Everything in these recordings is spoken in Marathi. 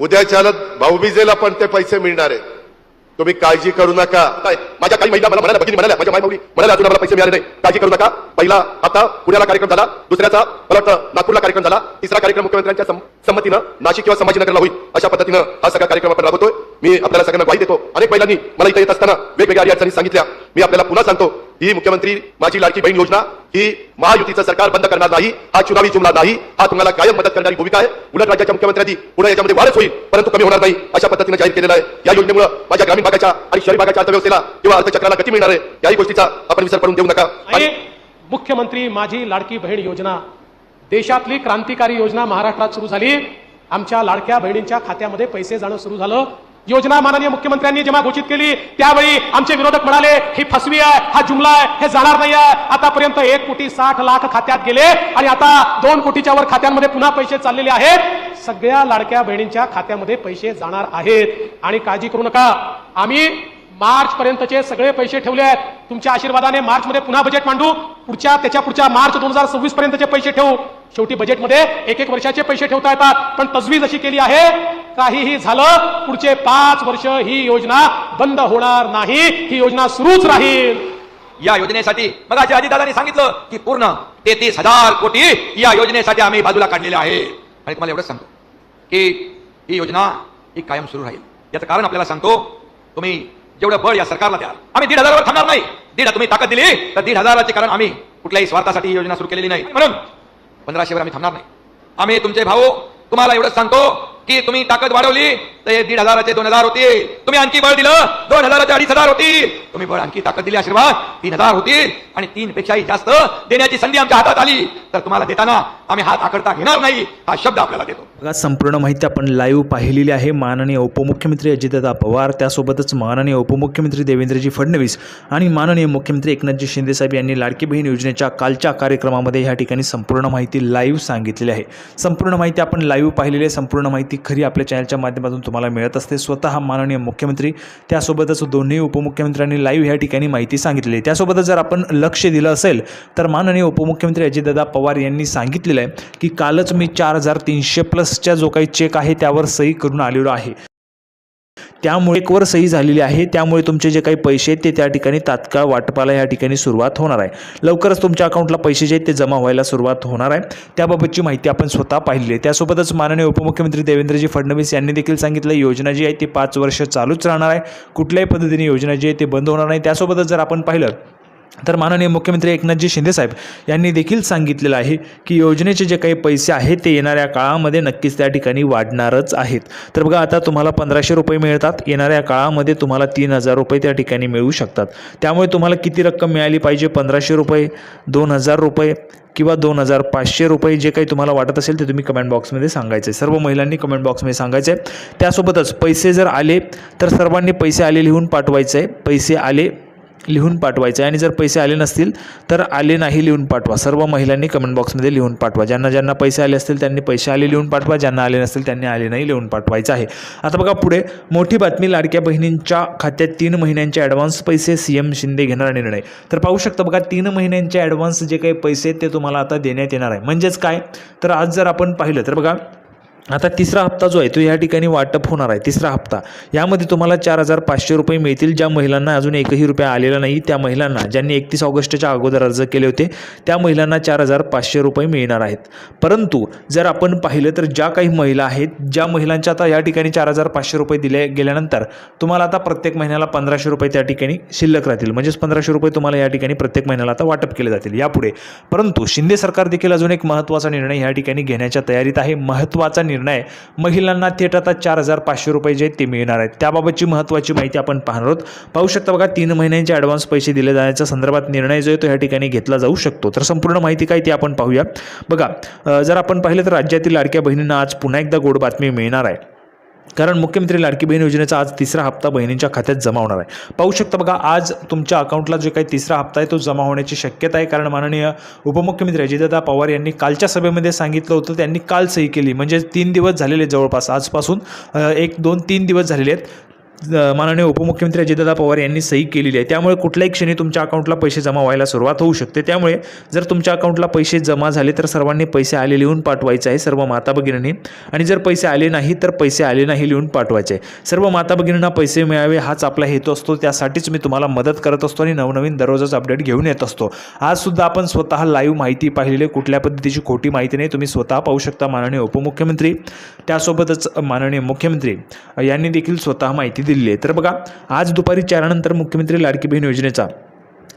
उद्याच्याला भाऊबीजेला पण ते पैसे मिळणार आहे. तुम्ही काळजी करू नका. काय, माझ्या काही महिला मला म्हणाल्या भगिनी म्हणाल्या माझ्या मायमावली म्हणाल्या अजून मला पैसे मिळाले नाही. काळजी करू नका. पहिला आता पुण्याला कार्यक्रम झाला दुसऱ्याचा मला वाटतं नागपूरला कार्यक्रम झाला तिसरा कार्यक्रम मुख्यमंत्र्यांच्या संमतीनं नाशिक किंवा संभाजीनगरला होईल अशा पद्धतीनं हा सगळा कार्यक्रम आपण राबवतोय. मी आपल्याला सगळ्यांना ग्वाही देतो. अनेक महिलांनी मला इथे येत असताना वेगवेगळ्या अडचणी सांगितल्या. मी आपल्याला पुन्हा सांगतो ही मुख्यमंत्री माझी लाडकी बहीण योजना ही महायुतीचं सरकार बंद करणार नाही हा चुनावी जुमला नाही हा तुम्हाला कायम मदत करणारी भूमिका आहे. उलट राज्याच्या मुख्यमंत्र्यांनी पुढे याच्यामध्ये वाढच होईल परंतु कमी होणार नाही अशा पद्धतीने जाहीर केलेलं आहे. या योजनेमुळे माझ्या ग्रामीण भागाच्या आणि शहरी भागाच्या अर्थव्यवस्थेला किंवा अर्थचक्राला गती मिळणार आहे. याही गोष्टीचा आपण विचार करून देऊ नका. मुख्यमंत्री माझी लाडकी बहीण योजना. देशातली क्रांतिकारी योजना महाराष्ट्रात सुरू झाली. आमच्या लाडक्या बहिणींच्या खात्यामध्ये पैसे जाणं सुरू झालं. योजना माननीय मुख्यमंत्र्यांनी जेव्हा घोषित केली त्यावेळी आमचे विरोधक म्हणाले ही फसवी आहे हा जुमला आहे हे जाणार नाही आहे. आतापर्यंत एक कोटी साठ लाख खात्यात गेले आणि आता दोन कोटीच्या वर खात्यांमध्ये पुन्हा पैसे चाललेले आहेत. सगळ्या लाडक्या बहिणींच्या खात्यामध्ये पैसे जाणार आहेत. आणि काळजी करू नका. आम्ही मार्च पर्यंतचे सगळे पैसे ठेवले आहेत. तुमच्या आशीर्वादाने मार्च मध्ये पुन्हा बजेट मांडू. पुढच्या त्याच्या पुढच्या मार्च दोन हजार सव्वीस पर्यंतचे पैसे ठेवू. शेवटी बजेटमध्ये एक एक वर्षाचे पैसे ठेवता येतात. पण तजवीज अशी केली आहे काहीही झालं पुढचे पाच वर्ष ही योजना बंद होणार नाही. ही योजना सुरूच राहील. या योजनेसाठी मग अजितदादांनी सांगितलं की पूर्ण तेहतीस हजार कोटी या योजनेसाठी आम्ही बाजूला काढलेले आहे. आणि तुम्हाला एवढंच सांगतो की ही योजना ही कायम सुरू राहील. याचं कारण आपल्याला सांगतो तुम्ही जेवढं बळ या सरकारला द्याल आम्ही दीड हजारावर थांबणार नाही. दीड तुम्ही ताकद दिली तर दीड हजाराचे कारण आम्ही कुठल्याही स्वार्थासाठी ही योजना सुरू केलेली नाही. म्हणून पंधराशेवर आम्ही थांबणार नाही. आम्ही तुमचे भाऊ तुम्हाला एवढंच सांगतो की तुम्ही ताकद वाढवली तर हे दीड हजाराचे दोन हजार होतील तुम्ही आणखी बळ दिलं दोन हजाराचे अडीच हजार होतील तुम्ही बळ आणखी ताकद दिली आशीर्वाद तीन हजार होतील आणि तीन पेक्षाही जास्त देण्याची संधी आमच्या हातात आली. तर तुम्हाला देताना आम्ही हात आकडता घेणार नाही हा शब्द आपल्याला देतो. बघा संपूर्ण माहिती आपण लाईव्ह पाहिलेली आहे. माननीय उपमुख्यमंत्री अजितदादा पवार त्यासोबतच माननीय उपमुख्यमंत्री देवेंद्रजी फडणवीस आणि माननीय मुख्यमंत्री एकनाथजी शिंदेसाहेब यांनी लाडकी बहीण योजनेच्या कालच्या कार्यक्रमामध्ये ह्या ठिकाणी संपूर्ण माहिती लाईव्ह सांगितलेली आहे. संपूर्ण माहिती आपण लाईव्ह पाहिलेली आहे. संपूर्ण माहिती खरी आपल्या चॅनलच्या माध्यमातून तुम्हाला मिळत असते. स्वतः माननीय मुख्यमंत्री त्यासोबतच दोन्ही उपमुख्यमंत्र्यांनी लाईव्ह ह्या ठिकाणी माहिती सांगितलेली त्यासोबतच जर आपण लक्ष दिलं असेल तर माननीय उपमुख्यमंत्री अजितदादा पवार यांनी सांगितलेलं आहे की कालच मी चार हजार तीनशे प्लसच्या जो काही चेक आहे त्यावर सही करून आलेलो आहे. त्यामुळे वर सही झालेली आहे. त्यामुळे तुमचे जे काही पैसे आहेत ते त्या ठिकाणी तात्काळ वाटपाला या ठिकाणी सुरुवात होणार आहे. लवकरच तुमच्या अकाउंटला पैसे जे आहेत ते जमा व्हायला सुरुवात होणार आहे. त्याबाबतची माहिती आपण स्वतः पाहिली आहे. त्यासोबतच माननीय उपमुख्यमंत्री देवेंद्रजी फडणवीस यांनी देखील सांगितलं योजना जी आहे ती पाच वर्ष चालूच राहणार आहे. कुठल्याही पद्धतीने योजना जी आहे ते बंद होणार नाही. त्यासोबतच जर आपण पाहिलं तर माननीय मुख्यमंत्री एकनाथजी शिंदेसाहेब यांनी देखील सांगितलेलं आहे की योजनेचे जे काही पैसे आहेत ते येणाऱ्या काळामध्ये नक्कीच त्या ठिकाणी वाढणारच आहेत. तर बघा आता तुम्हाला पंधराशे रुपये मिळतात येणाऱ्या काळामध्ये तुम्हाला तीन हजार रुपये त्या ठिकाणी मिळू शकतात. त्यामुळे तुम्हाला किती रक्कम मिळाली पाहिजे? पंधराशे रुपये दोन हजार रुपये किंवा दोन हजार पाचशे रुपये जे काही तुम्हाला वाटत असेल ते तुम्ही कमेंट बॉक्समध्ये सांगायचे. सर्व महिलांनी कमेंट बॉक्समध्ये सांगायचे. त्यासोबतच पैसे जर आले तर सर्वांनी पैसे आले लिहून पाठवायचे. आहे पैसे आले लिहून पाठवायचं. आहे आणि जर पैसे आले नसतील तर आले नाही लिहून पाठवा. सर्व महिलांनी कमेंट बॉक्समध्ये लिहून पाठवा. ज्यांना ज्यांना पैसे आले असतील त्यांनी पैसे आले लिहून पाठवा. ज्यांना आले नसतील त्यांनी आले नाही लिहून पाठवायचं आहे. आता बघा पुढे मोठी बातमी लाडक्या बहिणींच्या खात्यात तीन महिन्यांचे ॲडव्हान्स पैसे सी एम शिंदे घेणार निर्णय. तर पाहू शकता बघा तीन महिन्यांचे ॲडव्हान्स जे काही पैसे आहेत ते तुम्हाला आता देण्यात येणार आहे. म्हणजेच काय? तर आज जर आपण पाहिलं तर बघा आता तिसरा हप्ता जो आहे तो या ठिकाणी वाटप होणार आहे. तिसरा हप्ता. यामध्ये तुम्हाला चार हजार पाचशे रुपये मिळतील. ज्या महिलांना अजून एकही रुपया आलेला नाही त्या महिलांना ज्यांनी एकतीस ऑगस्टच्या अगोदर अर्ज केले होते त्या महिलांना चार हजार पाचशे रुपये मिळणार आहेत. परंतु जर आपण पाहिलं तर ज्या काही महिला आहेत ज्या महिलांच्या आता या ठिकाणी चार हजार पाचशे रुपये दिले गेल्यानंतर तुम्हाला आता प्रत्येक महिन्याला पंधराशे रुपये त्या ठिकाणी शिल्लक राहतील. म्हणजेच पंधराशे रुपये तुम्हाला या ठिकाणी प्रत्येक महिन्याला आता वाटप केले जातील. यापुढे. परंतु शिंदे सरकार देखील अजून एक महत्त्वाचा निर्णय या ठिकाणी घेण्याच्या तयारीत आहे. महत्त्वाचा निर्णय. महिलांना थेट आता चार हजार पाचशे रुपये जे आहेत ते मिळणार आहेत. त्याबाबतची महत्त्वाची माहिती आपण पाहणार आहोत. पाहू शकता बघा तीन महिन्यांचे ॲडव्हान्स पैसे दिले जाण्याच्या संदर्भात निर्णय जो आहे तो या ठिकाणी घेतला जाऊ शकतो. तर संपूर्ण माहिती काय ती आपण पाहूया. बघा जर आपण पाहिलं तर राज्यातील लाडक्या बहिणींना आज पुन्हा एकदा गोड बातमी मिळणार आहे. कारण मुख्यमंत्री लाडकी बहीण योजनेचा आज तिसरा हप्ता बहिणींच्या खात्यात जमा होणार आहे. पाहू शकता बघा आज तुमच्या अकाउंटला जो काही तिसरा हप्ता आहे तो जमा होण्याची शक्यता आहे. कारण माननीय उपमुख्यमंत्री अजितदादा पवार यांनी कालच्या सभेमध्ये सांगितलं होतं त्यांनी काल सही केली. म्हणजे तीन दिवस झालेले जवळपास आजपासून एक दोन तीन दिवस झालेले आहेत. माननीय उपमुख्यमंत्री अजितदादा पवार यांनी सही केलेली आहे. त्यामुळे कुठल्याही क्षणी तुमच्या अकाउंटला पैसे जमा व्हायला सुरुवात होऊ शकते. त्यामुळे जर तुमच्या अकाउंटला पैसे जमा झाले तर सर्वांनी पैसे आले लिहून पाठवायचे आहे सर्व माता भगिनींनी. आणि जर पैसे आले नाही तर पैसे आले नाही लिहून पाठवायचे आहे. सर्व माता भगिनींना पैसे मिळावे हाच आपला हेतू असतो. त्यासाठीच मी तुम्हाला मदत करत असतो आणि नवनवीन दररोजच अपडेट घेऊन येत असतो. आज सुद्धा आपण स्वतः लाईव्ह माहिती पाहिलेली आहे. कुठल्या पद्धतीची खोटी माहिती नाही तुम्ही स्वतः पाहू शकता माननीय उपमुख्यमंत्री. त्यासोबतच माननीय मुख्यमंत्री यांनी देखील स्वतः माहिती दिलेली आहे. तर बघा आज दुपारी चारानंतर मुख्यमंत्री लाडकी बहीण योजनेचा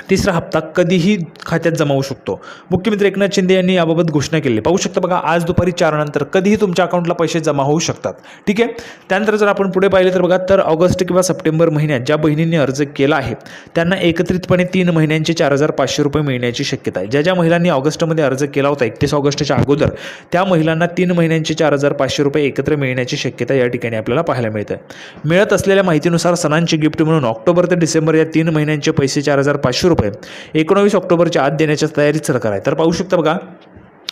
तिसरा हप्ता कधीही खात्यात जमा होऊ शकतो. मुख्यमंत्री एकनाथ शिंदे यांनी याबाबत घोषणा केली पाहू शकता बघा आज दुपारी चारनंतर कधीही तुमच्या अकाउंटला पैसे जमा होऊ शकतात. ठीक आहे? त्यानंतर जर आपण पुढे पाहिले तर बघा तर ऑगस्ट किंवा सप्टेंबर महिन्यात ज्या बहिणींनी अर्ज केला आहे त्यांना एकत्रितपणे तीन महिन्यांचे चार हजार पाचशे रुपये मिळण्याची शक्यता आहे. ज्या ज्या महिलांनी ऑगस्टमध्ये अर्ज केला होता एकतीस ऑगस्टच्या अगोदर त्या महिलांना तीन महिन्यांचे चार हजार पाचशे रुपये एकत्र मिळण्याची शक्यता या ठिकाणी आपल्याला पाहायला मिळते. मिळत असलेल्या माहितीनुसार सणांची गिफ्ट म्हणून ऑक्टोबर ते डिसेंबर या तीन महिन्यांचे पैसे चार हजार पाचशे रुपये. एकोणावीस ऑक्टोबरच्या आत देण्याच्या तयारीत सरकार आहे. तर पाहू शकता बघा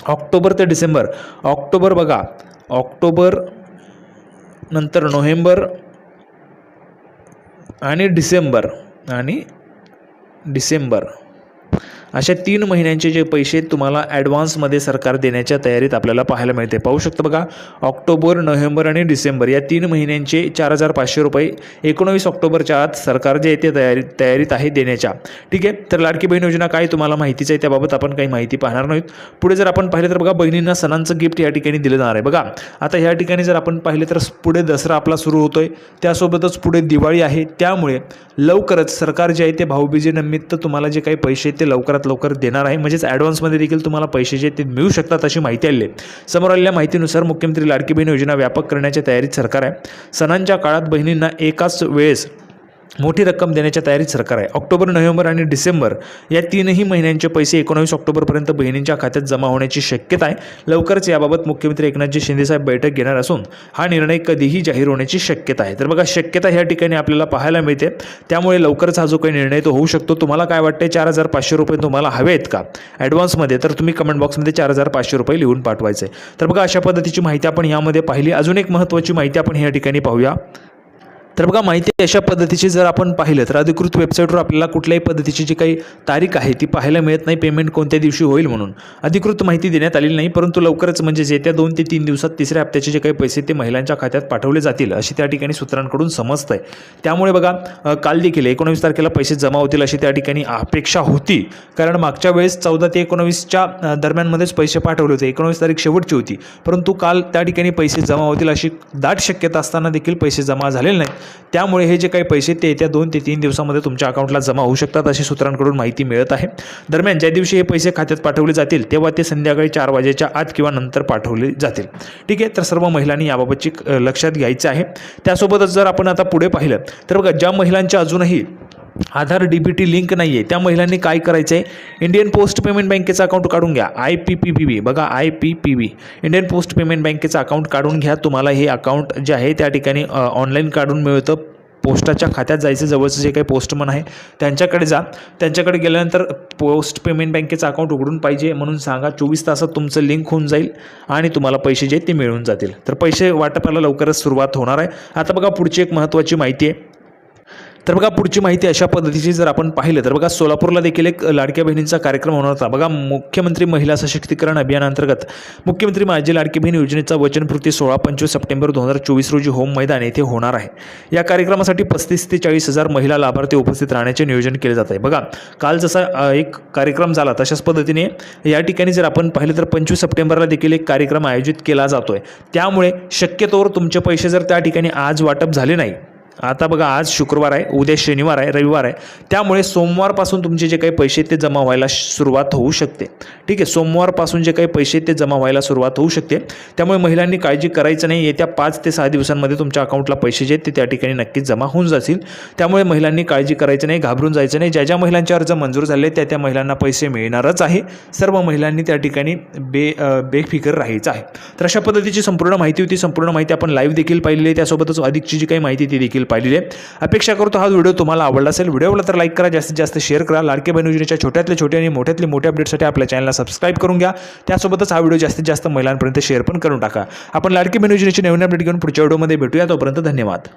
ऑक्टोबर ते डिसेंबर. ऑक्टोबर बघा ऑक्टोबर नंतर नोव्हेंबर आणि डिसेंबर आणि डिसेंबर. अशा तीन महिन्यांचे जे पैसे तुम्हाला ॲडव्हान्समध्ये सरकार देण्याच्या तयारीत आपल्याला पाहायला मिळते. पाहू शकता बघा ऑक्टोबर नोव्हेंबर आणि डिसेंबर या तीन महिन्यांचे चार हजार पाचशे रुपये एकोणवीस ऑक्टोबरच्या आत सरकार जे आहे ते तयारी तयारीत आहे देण्याच्या. ठीक आहे? तर लाडकी बहीण योजना काय तुम्हाला माहितीच आहे? त्याबाबत आपण काही माहिती पाहणार नाहीत. पुढे जर आपण पाहिलं तर बघा बहिणींना सणांचं गिफ्ट या ठिकाणी दिलं जाणार आहे. बघा आता ह्या ठिकाणी जर आपण पाहिलं तर पुढे दसरा आपला सुरू होतोय. त्यासोबतच पुढे दिवाळी आहे. त्यामुळे लवकरच सरकार जे आहे ते भाऊबीजेनिमित्त तुम्हाला जे काही पैसे ते लवकरात लवकर देणार आहे. म्हणजेच ॲडव्हान्समध्ये देखील तुम्हाला पैसे जे ते मिळू शकतात अशी माहिती आली आहे. समोर आलेल्या माहितीनुसार मुख्यमंत्री लाडकी बहीण योजना व्यापक करण्याच्या तयारीत सरकार आहे. सणांच्या काळात बहिणींना एकाच वेळेस मोठी रक्कम देण्याच्या तयारीत सरकार आहे. ऑक्टोबर नोव्हेंबर आणि डिसेंबर या तीनही महिन्यांचे पैसे एकोणावीस ऑक्टोबरपर्यंत बहिणींच्या खात्यात जमा होण्याची शक्यता आहे. लवकरच याबाबत मुख्यमंत्री एकनाथजी शिंदेसाहेब बैठक घेणार असून हा निर्णय कधीही जाहीर होण्याची शक्यता आहे. तर बघा शक्यता ह्या ठिकाणी आपल्याला पाहायला मिळते. त्यामुळे लवकरच हा जो काही निर्णय तो होऊ शकतो. तुम्हाला काय वाटते चार हजार पाचशे रुपये तुम्हाला हवे आहेत का ॲडव्हान्समध्ये तर तुम्ही कमेंट बॉक्समध्ये चार हजार पाचशे रुपये लिहून पाठवायचे. तर बघा अशा पद्धतीची माहिती आपण यामध्ये पाहिली. अजून एक महत्त्वाची माहिती आपण या ठिकाणी पाहूया. तर बघा माहिती अशा पद्धतीची जर आपण पाहिलं तर अधिकृत वेबसाईटवर आपल्याला कुठल्याही पद्धतीची जी काही तारीख आहे ती पाहायला मिळत नाही. पेमेंट कोणत्या दिवशी होईल म्हणून. अधिकृत माहिती देण्यात आलेली नाही परंतु लवकरच म्हणजे येत्या दोन ते तीन दिवसात तिसऱ्या हप्त्याचे जे काही पैसे ते महिलांच्या खात्यात पाठवले जातील अशी त्या ठिकाणी सूत्रांकडून समजत आहे. त्यामुळे बघा काल देखील एकोणवीस तारखेला पैसे जमा होतील अशी त्या ठिकाणी अपेक्षा होती. कारण मागच्या वेळेस चौदा ते एकोणवीसच्या दरम्यानमध्येच पैसे पाठवले होते. एकोणवीस तारीख शेवटची होती. परंतु काल त्या ठिकाणी पैसे जमा होतील अशी दाट शक्यता असताना देखील पैसे जमा झालेले नाहीत. त्यामुळे हे जे काही पैसे ते येत्या दोन ते तीन दिवसामध्ये तुमच्या अकाउंटला जमा होऊ शकतात अशी सूत्रांकडून माहिती मिळत आहे. दरम्यान ज्या दिवशी हे पैसे खात्यात पाठवले जातील तेव्हा ते संध्याकाळी चार वाजेच्या आत किंवा नंतर पाठवले जातील. ठीक आहे? तर सर्व महिलांनी याबाबतची लक्षात घ्यायचं आहे. त्यासोबतच जर आपण आता पुढे पाहिलं तर बघा ज्या महिलांच्या अजूनही Aadhaar D B T link नाही आहे त्या महिलांनी काय करायचं आहे इंडियन पोस्ट पेमेंट बँकेचं अकाउंट काढून घ्या. I P P B B बघा I P P B Indian post payment बँकेचं अकाउंट काढून घ्या. तुम्हाला हे अकाउंट जे आहे त्या ठिकाणी ऑनलाईन काढून मिळतं. पोस्टाच्या खात्यात जायचं. जवळचं जे काही पोस्टमन आहे त्यांच्याकडे जा. त्यांच्याकडे गेल्यानंतर पोस्ट पेमेंट बँकेचं अकाउंट उघडून पाहिजे म्हणून सांगा. चोवीस तासात तुमचं लिंक होऊन जाईल आणि तुम्हाला पैसे जे ते मिळून जातील. तर पैसे वाटपाला लवकरच सुरुवात होणार आहे. आता बघा पुढची एक महत्त्वाची माहिती आहे. तर बघा पुढची माहिती अशा पद्धतीची जर आपण पाहिलं तर बघा सोलापूरला देखील एक लाडक्या बहिणींचा कार्यक्रम होणार होता. बघा मुख्यमंत्री महिला सशक्तीकरण अभियानांतर्गत मुख्यमंत्री माझी लाडकी बहीण योजनेचा वचनपूर्ती सोळा पंचवीस सप्टेंबर दोन हजार चोवीस रोजी होम मैदान येथे होणार आहे. या कार्यक्रमासाठी पस्तीस ते चाळीस हजार महिला लाभार्थी उपस्थित राहण्याचे नियोजन केले जात आहे. बघा काल जसा एक कार्यक्रम झाला तशाच पद्धतीने या ठिकाणी जर आपण पाहिलं तर पंचवीस सप्टेंबरला देखील एक कार्यक्रम आयोजित केला जातोय. त्यामुळे शक्यतोवर तुमचे पैसे जर त्या ठिकाणी आज वाटप झाले नाही आता बघा आज शुक्रवार आहे उद्या शनिवार आहे रविवार आहे. त्यामुळे सोमवारपासून तुमचे जे काही पैसे आहेत ते जमा व्हायला सुरुवात होऊ शकते. ठीक आहे सोमवारपासून जे काही पैसे आहेत ते जमा व्हायला सुरुवात होऊ शकते. त्यामुळे महिलांनी काळजी करायचं नाही. येत्या पाच ते सहा दिवसांमध्ये तुमच्या अकाउंटला पैसे जे आहेत ते त्या ठिकाणी नक्कीच जमा होऊन जातील. त्यामुळे महिलांनी काळजी करायचं नाही घाबरून जायचं नाही. ज्या ज्या महिलांचे अर्ज मंजूर झाले त्या त्या महिलांना पैसे मिळणारच आहे. सर्व महिलांनी त्या ठिकाणी बे बेफिकर राहायचं आहे. तर अशा पद्धतीची संपूर्ण माहिती होती. संपूर्ण माहिती आपण लाईव्ह देखील पाहिलेली आहे. त्यासोबतच अधिकची जी काही माहिती ती देखील पाहिलेली आहे. अपेक्षा करतो हा व्हिडिओ तुम्हाला आवडला असेल. व्हिडिओला तर लाईक करा जास्तीत जास्त शेअर करा. लाडके बहीण योजनेच्या छोट्यातले छोटे आणि मोठ्यातले मोठ्या अपडेटसाठी आपल्या चॅनलला सबस्क्राईब करून घ्या. त्यासोबतच हा व्हिडिओ जास्तीत जास्त महिलांपर्यंत शेअर पण करून टाका. आपण लाडकी बहीण योजनेची नवीन अपडेट घेऊन पुढच्या व्हिडिओमध्ये भेटूया. तोपर्यंत धन्यवाद.